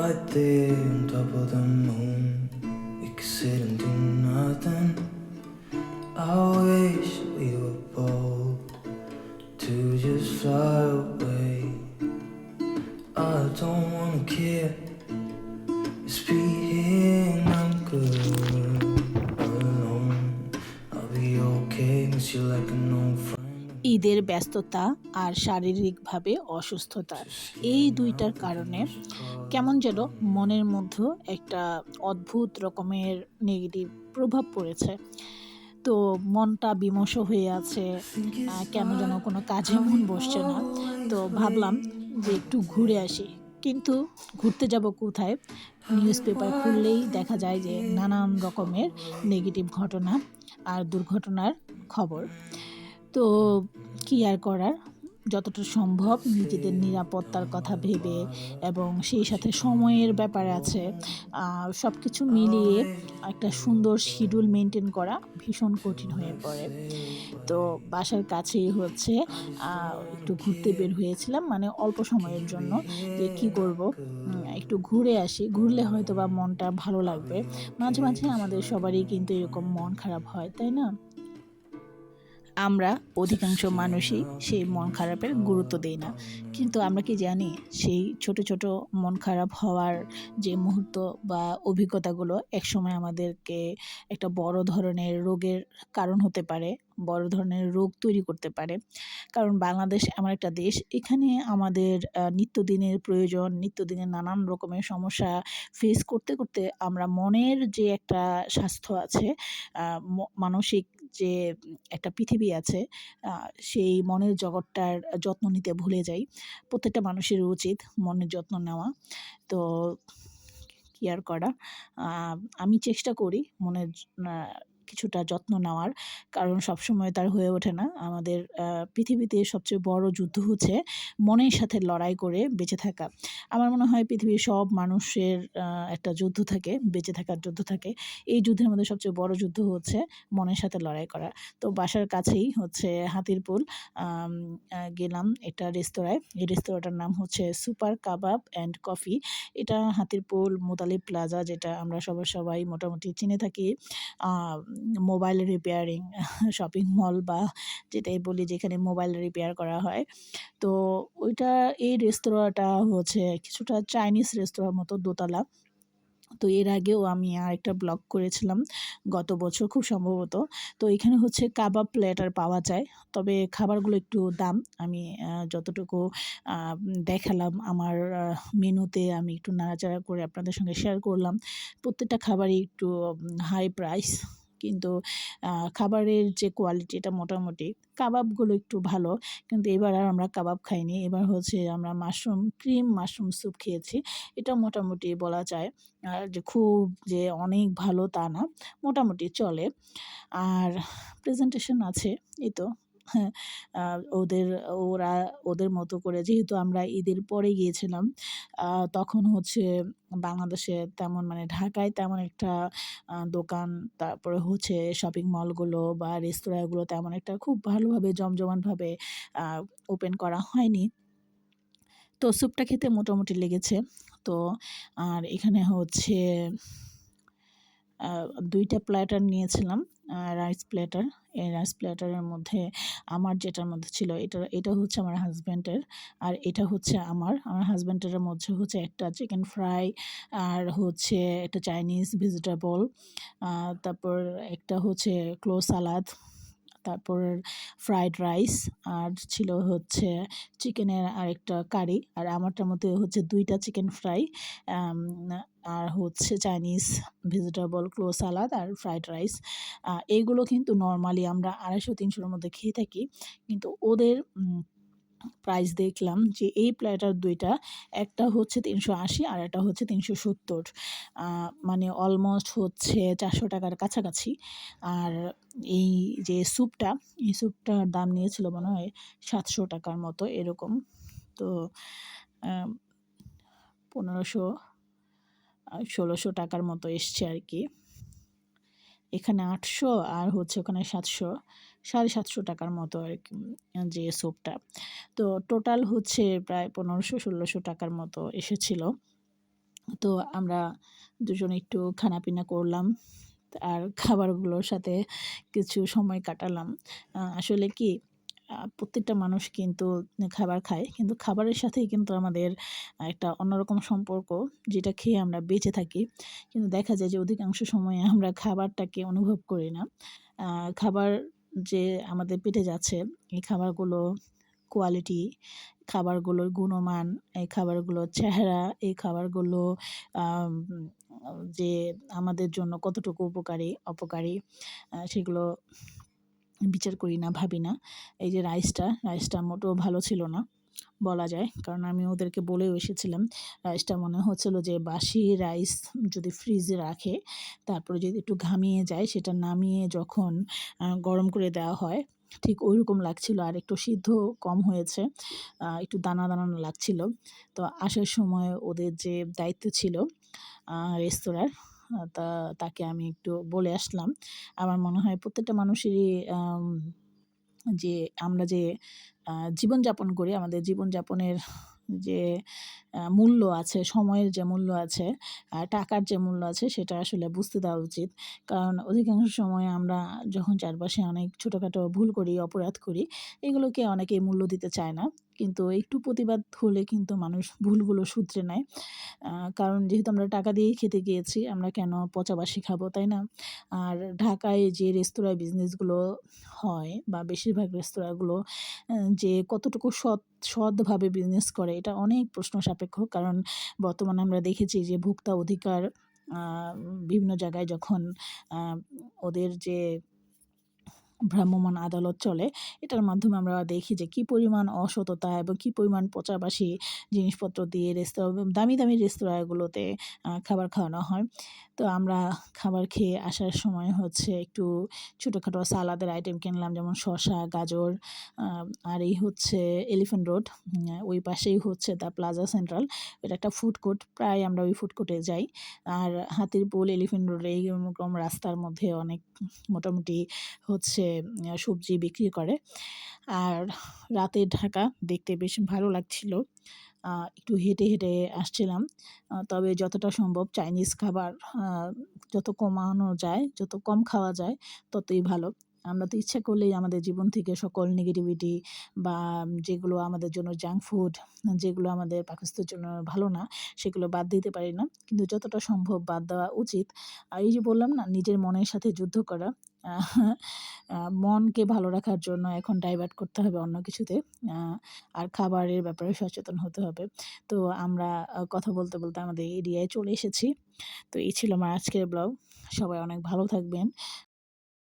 Right there on top of the moon, we could sit and do nothing. I wish we were bold to just fly away. I don't wanna care. ঈদের ব্যস্ততা আর শারীরিকভাবে অসুস্থতা। এই দুইটার কারণে কেমন যেন মনের মধ্যে একটা অদ্ভুত রকমের নেগেটিভ প্রভাব পড়েছে। তো মনটা বিমর্ষ হয়ে আছে কেন যেন কোনো কাজে মন বসছে না। তো ভাবলাম যে একটু ঘুরে আসি। কিন্তু ঘুরতে যাব কোথায়? নিউজ পেপার খুললেই দেখা যায় যে নানান রকমের নেগেটিভ ঘটনা আর দুর্ঘটনার খবর। তো কি আর করার? যতটা সম্ভব নিজেদের নিরাপত্তার কথা ভেবে এবং সেই সাথে সময়ের ব্যাপার আছে সব কিছু মিলিয়ে একটা সুন্দর শিডিউল মেনটেন করা ভীষণ কঠিন হয়ে পড়ে। তো বাসার কাছেই হচ্ছে একটু ঘুরতে বের হয়েছিলাম মানে অল্প সময়ের জন্য যে কি করব? একটু ঘুরে আসি ঘুরলে হয়তো বা মনটা ভালো লাগবে। মাঝে মাঝে আমাদের সবারই কিন্তু এরকম মন খারাপ হয় তাই না? আমরা অধিকাংশ মানুষই সেই মন খারাপের গুরুত্ব দেই না। কিন্তু আমরা কি জানি সেই ছোট ছোট মন খারাপ হওয়ার যে মুহূর্ত বা অভিজ্ঞতাগুলো একসময় আমাদেরকে একটা বড় ধরনের রোগের কারণ হতে পারে, বড় ধরনের রোগ তৈরি করতে পারে। কারণ বাংলাদেশ এমন একটা দেশ, এখানে আমাদের নিত্যদিনের প্রয়োজন, নিত্যদিনের নানান রকমের সমস্যা ফেস করতে করতে আমরা মনের যে একটা স্বাস্থ্য আছে মানসিক যে, একটা পৃথিবী আছে সেই মনের জগৎটার যত্ন নিতে ভুলে যাই। প্রত্যেকটা মানুষের উচিত মনের যত্ন নেওয়া। তো কেয়ার করা? আমি চেষ্টা করি মনের কিছুটা যত্ন নেওয়ার। কারণ সবসময় তার হয়ে ওঠে না। আমাদের পৃথিবীতে সবচেয়ে বড় যুদ্ধ হচ্ছে মনের সাথে লড়াই করে বেঁচে থাকা। আমার মনে হয় পৃথিবীর সব মানুষের একটা যুদ্ধ থাকে, বেঁচে থাকার যুদ্ধ থাকে। এই যুদ্ধের মধ্যে সবচেয়ে বড় যুদ্ধ হচ্ছে মনের সাথে লড়াই করা। তো বাসার কাছেই হচ্ছে হাতিরপুল গেলাম একটা রেস্তোরাঁয়। এই রেস্তোরাঁটার নাম হচ্ছে সুপার কাবাব অ্যান্ড কফি। এটা হাতিরপুল মোতালিব প্লাজা যেটা আমরা সবার সবাই মোটামুটি চিনে থাকি। মোবাইল রিপেয়ারিং শপিং মল বা যেটাই বলি যেখানে মোবাইল রিপেয়ার করা হয়। তো ওইটা এই রেস্তোরাঁটা হচ্ছে কিছুটা চাইনিজ রেস্তোরাঁর মতো দোতলা। তো এর আগেও আমি আরেকটা ব্লগ করেছিলাম গত বছর খুব সম্ভবত। তো এখানে হচ্ছে কাবাব প্লেটার পাওয়া যায়। তবে খাবারগুলো একটু দাম। আমি যতটুকু দেখালাম আমার মেনুতে আমি একটু নাড়াচাড়া করে আপনাদের সঙ্গে শেয়ার করলাম। প্রত্যেকটা খাবারই একটু হাই প্রাইস কিন্তু খাবারের যে কোয়ালিটি এটা মোটামুটি, কাবাবগুলো একটু ভালো। কিন্তু এবার আর আমরা কাবাব খাইনি। এবার হচ্ছে আমরা মাশরুম ক্রিম মাশরুম স্যুপ খেয়েছি। এটা মোটামুটি বলা যায়। আর যে খুব যে অনেক ভালো তা না, মোটামুটি চলে। আর প্রেজেন্টেশন আছে, এই তো। ওদের, ওরা ওদের মতো করে যেহেতু আমরা ঈদের পরে গিয়েছিলাম তখন হচ্ছে বাংলাদেশে তেমন মানে ঢাকায় তেমন একটা দোকান, তারপরে হচ্ছে শপিং মলগুলো বা রেস্তোরাঁগুলো তেমন একটা খুব ভালোভাবে জমজমাটভাবে ওপেন করা হয়নি। তো স্যুপটা খেতে মোটামুটি লেগেছে। তো আর এখানে হচ্ছে দুইটা প্ল্যাটার নিয়েছিলাম রাইস প্ল্যাটার এই রাইস প্ল্যাটারের মধ্যে আমার যেটার মধ্যে ছিল, এটা এটা হচ্ছে আমার হাজব্যান্ডের আর এটা হচ্ছে আমার। আমার হাজব্যান্ডের মধ্যে হচ্ছে একটা চিকেন ফ্রাই আর হচ্ছে একটা চাইনিজ ভেজিটেবল তারপর একটা হচ্ছে ক্লো সালাদ তারপর ফ্রাইড রাইস আর ছিল হচ্ছে চিকেনের আরেকটা কারি আর আমারটার মধ্যে হচ্ছে দুইটা চিকেন ফ্রাই আর হচ্ছে চাইনিজ ভেজিটেবল ক্লো সালাদ আর ফ্রাইড রাইস এইগুলো কিন্তু নর্মালি আমরা আড়াইশো, তিনশোর মধ্যে খেয়ে থাকি। কিন্তু ওদের প্রাইস দেখলাম যে এই প্ল্যাটার দুইটা, একটা হচ্ছে তিনশো আশি আর একটা হচ্ছে তিনশো সত্তর। মানে অলমোস্ট হচ্ছে চারশো টাকার কাছাকাছি। আর এই যে স্যুপটা এই স্যুপটার দাম নিয়েছিল মনে হয় সাতশো টাকার মতো এরকম। তো পনেরোশো ষোলোশো টাকার মতো এসছে আর কি। এখানে আটশো আর হচ্ছে ওখানে সাতশো, সাড়ে সাতশো টাকার মতো আর কি যে সোপটা তো টোটাল হচ্ছে প্রায় পনেরোশো, ষোলোশো টাকার মতো এসেছিল। তো আমরা দুজন একটু খানাপিনা করলাম আর খাবারগুলোর সাথে কিছু সময় কাটালাম। আসলে কি প্রত্যেকটা মানুষ কিন্তু খাবার খায়। কিন্তু খাবারের সাথেই কিন্তু আমাদের একটা অন্যরকম সম্পর্ক যেটা খেয়ে আমরা বেঁচে থাকি। কিন্তু দেখা যায় যে অধিকাংশ সময়ে আমরা খাবারটাকে অনুভব করি না। খাবার যে আমাদের পেটে যাচ্ছে এই খাবারগুলো কোয়ালিটি, খাবারগুলোর গুণমান, এই খাবারগুলোর চেহারা, এই খাবারগুলো যে আমাদের জন্য কতটুকু উপকারী, অপকারী সেগুলো বিচার করি না, ভাবি না। এই যে রাইসটা, রাইসটা মোটেও ভালো ছিল না বলা যায়। কারণ আমি ওদেরকে বলেও এসেছিলাম। রাইসটা মনে হচ্ছিল যে বাসি রাইস যদি ফ্রিজে রাখে, তারপরে যদি একটু ঘামিয়ে যায় সেটা নামিয়ে যখন গরম করে দেওয়া হয়, ঠিক ঐরকম লাগছিল। আর একটু সিদ্ধ কম হয়েছে। একটু দানা, দানা লাগছিল। তো আসার সময় ওদের যে দায়িত্ব ছিল রেস্তোরাঁর তা তাকে আমি একটু বলে আসলাম। আমার মনে হয় প্রত্যেকটা মানুষেরই যে আমরা যে জীবনযাপন করি, আমাদের জীবনযাপনের যে মূল্য আছে, সময়ের যে মূল্য আছে, টাকার যে মূল্য আছে সেটা আসলে বুঝতে দেওয়া উচিত। কারণ অধিকাংশ সময় আমরা যখন চারপাশে অনেক ছোটখাটো ভুল করি, অপরাধ করি, এগুলোকে অনেকেই মূল্য দিতে চায় না। কিন্তু একটু প্রতিবাদ হলে কিন্তু মানুষ ভুলগুলো শুধরে নেয়। কারণ যেহেতু আমরা টাকা দিয়েই খেতে গিয়েছি, আমরা কেন পচা বাসি খাব, তাই না? আর ঢাকায় যে রেস্তোরাঁ বিজনেসগুলো হয় বা বেশিরভাগ রেস্তোরাঁগুলো যে কতটুকু সৎ সৎভাবে বিজনেস করে এটা অনেক প্রশ্ন সাপেক্ষ। কারণ বর্তমানে আমরা দেখেছি যে ভোক্তা অধিকার বিভিন্ন জায়গায় যখন ওদের যে ভ্রাম্যমাণ আদালত চলে, এটার মাধ্যমে আমরা দেখি যে কি পরিমাণ অসততা এবং কি পরিমাণ পচাবাসি জিনিসপত্র দিয়ে রেস্তোরাঁ দামি, দামি রেস্তোরাঁগুলোতে খাবার খাওয়ানো হয়। তো আমরা খাবার খেয়ে আসার সময় হচ্ছে একটু ছোটোখাটো সালাদের আইটেম কিনলাম যেমন শসা, গাজর আর এই হচ্ছে এলিফ্যান্ট রোড ওই পাশেই হচ্ছে দ্য প্লাজা সেন্ট্রাল। এটা একটা ফুড কোর্ট। প্রায় আমরা ওই ফুড কোর্টে যাই। আর হাতির হাতিরপুল, এলিফ্যান্ট রোড এইরকম রাস্তার মধ্যে অনেক মোটামুটি হচ্ছে সবজি বিক্রি করে। আর রাতে ঢাকা দেখতে বেশ ভালো লাগছিল। একটু হেঁটে, হেঁটে আসছিলাম। তবে যতটা সম্ভব চাইনিজ খাবার যত কমানো যায়, যত কম খাওয়া যায় ততই ভালো। আমরা তো ইচ্ছা করলেই আমাদের জীবন থেকে সকল নেগেটিভিটি বা যেগুলো আমাদের জন্য জাঙ্ক ফুড, যেগুলো আমাদের পাকস্থলীর জন্য ভালো না, সেগুলো বাদ দিতে পারি না। কিন্তু যতটা সম্ভব বাদ দেওয়া উচিত। আর এই যে বললাম না নিজের মনের সাথে যুদ্ধ করা, মনকে ভালো রাখার জন্য এখন ডাইভার্ট করতে হবে অন্য কিছুতে। আর খাবারের ব্যাপারে সচেতন হতে হবে। তো আমরা কথা বলতে, বলতে আমাদের এরিয়ায় চলে এসেছি। তো এই ছিল আমার আজকের ব্লগ। সবাই অনেক ভালো থাকবেন,